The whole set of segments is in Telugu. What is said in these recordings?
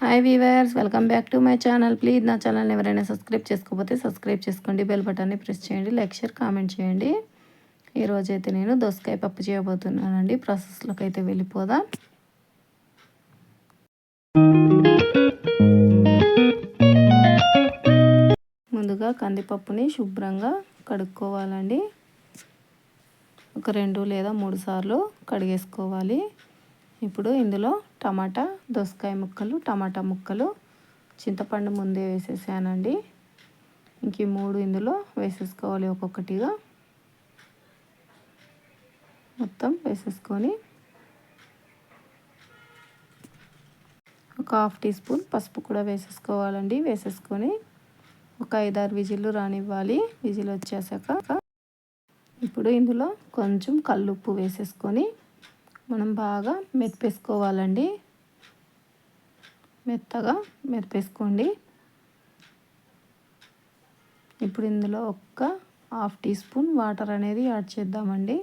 Hi viewers welcome back to my channel please నా ఛానల్ని ఎవరైనా సబ్స్క్రైబ్ చేసుకోకపోతే సబ్స్క్రైబ్ చేసుకోండి. బెల్ బటన్ని ప్రెస్ చేయండి. లైక్ షేర్ కామెంట్ చేయండి. ఈరోజు అయితే నేను దోసకాయ పప్పు చేయబోతున్నానండి. ప్రాసెస్లోకి అయితే వెళ్ళిపోదాం. ముందుగా కందిపప్పుని శుభ్రంగా కడుక్కోవాలండి. ఒక రెండు లేదా మూడు సార్లు కడిగేసుకోవాలి. ఇప్పుడు ఇందులో టమాటా దోసకాయ ముక్కలు టమాటా ముక్కలు చింతపండు ముందే వేసేసానండి. ఇంక ఈ మూడు ఇందులో వేసేసుకోవాలి ఒక్కొక్కటిగా. మొత్తం వేసేసుకొని ఒక హాఫ్ టీ స్పూన్ పసుపు కూడా వేసేసుకోవాలండి. వేసేసుకొని ఒక ఐదారు విజిల్లు రానివ్వాలి. విజిల్ వచ్చేసాక ఇప్పుడు ఇందులో కొంచెం కల్లుప్పు వేసేసుకొని మనం బాగా మెత్తేసుకోవాలండి మెత్తగా మెత్తేసుకోండి ఇప్పుడు ఇందులో ఒక్క హాఫ్ టీ స్పూన్ వాటర్ అనేది యాడ్ చేద్దామండి.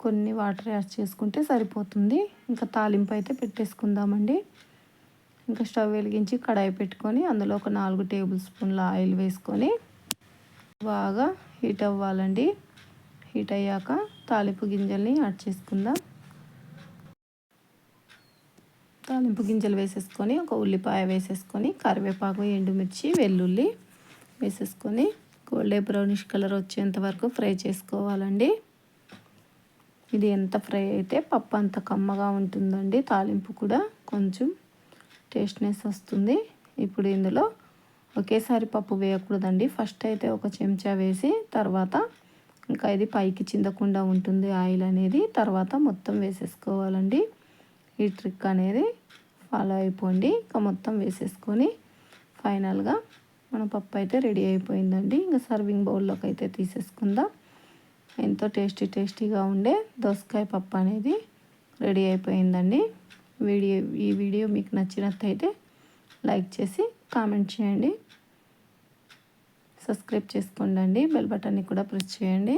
కొన్ని వాటర్ యాడ్ చేసుకుంటే సరిపోతుంది. ఇంకా తాలింపు అయితే పెట్టేసుకుందామండి. ఇంకా స్టవ్ వెలిగించి కడాయి పెట్టుకొని అందులో ఒక నాలుగు టేబుల్ స్పూన్ల ఆయిల్ వేసుకొని బాగా హీట్ అవ్వాలండి. హీట్ అయ్యాక తాలింపు గింజల్ని యాడ్ చేసుకుందాం. తాలింపు గింజలు వేసేసుకొని ఒక ఉల్లిపాయ వేసేసుకొని కరివేపాకు ఎండుమిర్చి వెల్లుల్లి వేసేసుకొని గోల్డే బ్రౌనిష్ కలర్ వచ్చేంత వరకు ఫ్రై చేసుకోవాలండి. ఇది ఎంత ఫ్రై అయితే పప్పు అంత కమ్మగా ఉంటుందండి. తాలింపు కూడా కొంచెం టేస్ట్నెస్ వస్తుంది. ఇప్పుడు ఇందులో ఒకేసారి పప్పు వేయకూడదండి. ఫస్ట్ అయితే ఒక చెంచా వేసి తర్వాత ఇంకా ఇది పైకి చిందకుండా ఉంటుంది ఆయిల్ అనేది. తర్వాత మొత్తం వేసేసుకోవాలండి. ఈ ట్రిక్ అనేది ఫాలో అయిపోండి. ఇంకా మొత్తం వేసేసుకొని ఫైనల్గా మన పప్పు అయితే రెడీ అయిపోయిందండి. ఇంకా సర్వింగ్ బౌల్లోకి అయితే తీసేసుకుందాం. ఎంతో టేస్టీ టేస్టీగా ఉండే దోసకాయ పప్పు అనేది రెడీ అయిపోయిందండి. వీడియో ఈ వీడియో మీకు నచ్చినట్టయితే లైక్ చేసి కామెంట్ చేయండి. సబ్స్క్రైబ్ చేసుకోండి బెల్ బటన్ని కూడా ప్రెస్ చేయండి.